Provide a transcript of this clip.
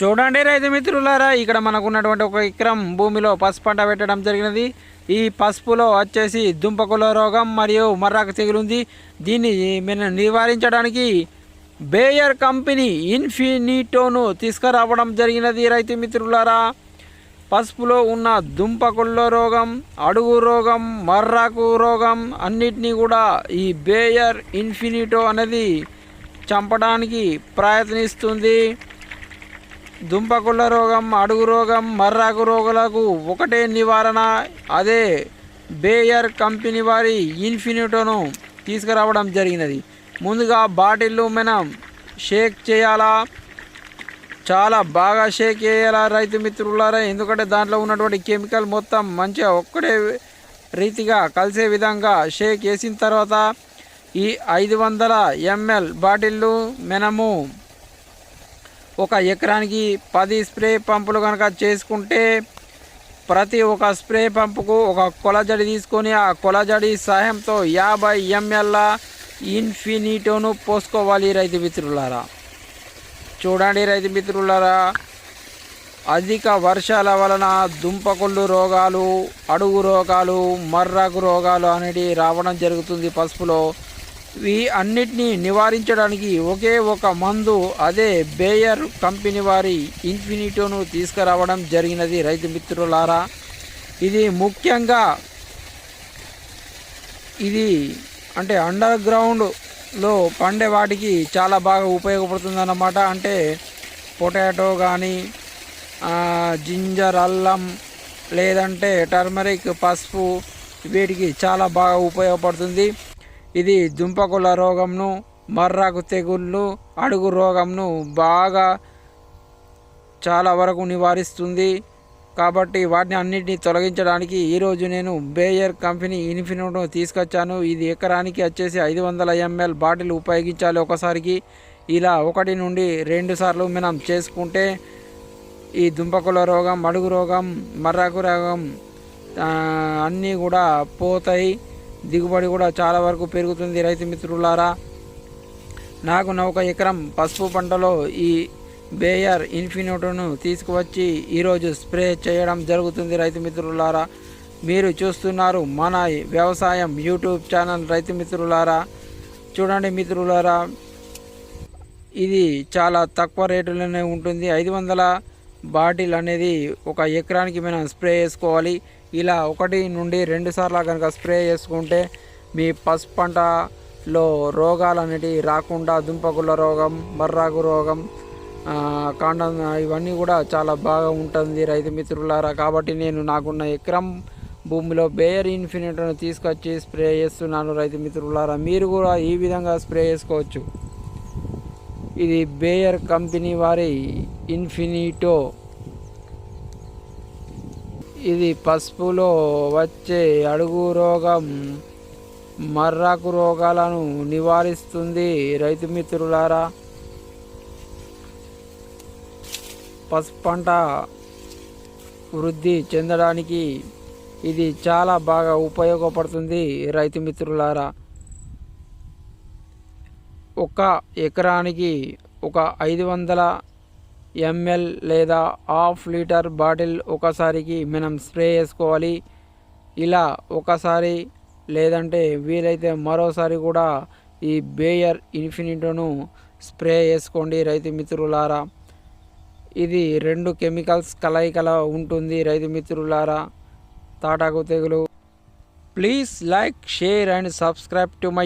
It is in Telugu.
చూడండి రైతు మిత్రులారా ఇక్కడ మనకు ఉన్నటువంటి ఒక ఎకరం భూమిలో పసుపు పంట పెట్టడం జరిగినది. ఈ పసుపులో వచ్చేసి దుంపకుల రోగం మరియు మర్రాకు తెగులు ఉంది దీన్ని మనం నివారించడానికి బేయర్ కంపెనీ ఇన్ఫినిటోను తీసుకురావడం జరిగినది రైతు మిత్రులారా. పసుపులో ఉన్న దుంపకుళ్ళ రోగం అడుగు రోగం మర్రాకు రోగం అన్నిటినీ కూడా ఈ బేయర్ ఇన్ఫినిటో అనేది చంపడానికి ప్రయత్నిస్తుంది. దుంపకుళ్ళ రోగం అడుగు రోగం మర్రాకు రోగులకు ఒకటే నివారణ. అదే బేయర్ కంపెనీ వారి ఇన్ఫినిటోను తీసుకురావడం జరిగినది. ముందుగా బాటిల్లో మనం షేక్ చేయాలా? చాలా బాగా షేక్ చేయాలా రైతు మిత్రులారా? ఎందుకంటే దాంట్లో ఉన్నటువంటి కెమికల్ మొత్తం మంచిగా ఒక్కటే రీతిగా కలిసే విధంగా షేక్ వేసిన తర్వాత ఈ ఐదు వందల ఎంఎల్ బాటిల్లు మనము ఒక ఎకరానికి పది స్ప్రే పంపులు కనుక చేసుకుంటే ప్రతి ఒక స్ప్రే పంపుకు ఒక కొలజడి తీసుకొని ఆ కొలజడి సహాయంతో యాభై ఎంఎల్ ఇన్ఫినిటోను పోసుకోవాలి రైతు మిత్రులారా. చూడండి రైతు మిత్రులారా అధిక వర్షాల వలన దుంపకొళ్ళు రోగాలు అడుగు రోగాలు మర్రాకు రోగాలు అనేటివి రావడం జరుగుతుంది పసుపులో. ఇవి అన్నిటినీ నివారించడానికి ఒకే ఒక మందు అదే బేయర్ కంపెనీ వారి ఇన్ఫినిటోను తీసుకురావడం జరిగినది రైతు మిత్రులారా. ఇది ముఖ్యంగా ఇది అంటే అండర్ గ్రౌండ్లో పండే వాటికి చాలా బాగా ఉపయోగపడుతుంది అన్నమాట అంటే పొటాటో కానీ జింజర్ అల్లం లేదంటే టర్మరిక్ పసుపు వీటికి చాలా బాగా ఉపయోగపడుతుంది. ఇది దుంపకుల రోగంను మర్రాకు తెగుళ్ళు అడుగు రోగంను బాగా చాలా వరకు నివారిస్తుంది. కాబట్టి వాటిని అన్నిటిని తొలగించడానికి ఈరోజు నేను బేయర్ కంపెనీ ఇన్ఫినిట్ తీసుకొచ్చాను. ఇది ఎకరానికి వచ్చేసి ఐదు వందల ఎంఎల్ బాటిల్ ఉపయోగించాలి ఒకసారికి. ఇలా ఒకటి నుండి రెండు సార్లు మనం చేసుకుంటే ఈ దుంపకుల రోగం అడుగు రోగం మర్రాకు రోగం అన్నీ కూడా పోతాయి. దిగుబడి కూడా చాలా వరకు పెరుగుతుంది రైతు మిత్రులారా. నాకు ఒక ఎకరం పసుపు పంటలో ఈ బేయర్ ఇన్ఫినిటోను తీసుకువచ్చి ఈరోజు స్ప్రే చేయడం జరుగుతుంది రైతు మిత్రులారా. మీరు చూస్తున్నారు మన వ్యవసాయం యూట్యూబ్ ఛానల్ రైతు మిత్రులారా. చూడండి మిత్రులారా ఇది చాలా తక్కువ రేటులోనే ఉంటుంది. ఐదు వందల బాటిల్ అనేది ఒక ఎకరానికి మనం స్ప్రే చేసుకోవాలి. ఇలా ఒకటి నుండి రెండు సార్లు కనుక స్ప్రే చేసుకుంటే మీ పసుపు పంటలో రోగాలు అనేటివి రాకుండా దుంపకుల రోగం బర్రాకు రోగం కాండం ఇవన్నీ కూడా చాలా బాగా ఉంటుంది రైతు మిత్రులారా. కాబట్టి నేను నాకున్న ఎకరం భూమిలో బేయర్ ఇన్ఫినిట్ను తీసుకొచ్చి స్ప్రే చేస్తున్నాను రైతు మిత్రులారా. మీరు కూడా ఈ విధంగా స్ప్రే చేసుకోవచ్చు. ఇది బేయర్ కంపెనీ వారి ఇన్ఫినిటో. ఇది పసుపులో వచ్చే అడుగు రోగం మర్రాకు రోగాలను నివారిస్తుంది రైతు మిత్రులారా. పసుపు పంట వృద్ధి చెందడానికి ఇది చాలా బాగా ఉపయోగపడుతుంది రైతు మిత్రులారా. ఒక ఎకరానికి ఒక ఐదు వందల ఎంఎల్ లేదా హాఫ్ లీటర్ బాటిల్ ఒకసారికి మనం స్ప్రే చేసుకోవాలి. ఇలా ఒకసారి లేదంటే వీలైతే మరోసారి కూడా ఈ బేయర్ ఇన్ఫినిటోను స్ప్రే చేసుకోండి రైతు మిత్రులారా. ఇది రెండు కెమికల్స్ కలయికల ఉంటుంది రైతు మిత్రులారా. తాటాకు తెగులు. Please like share and subscribe to my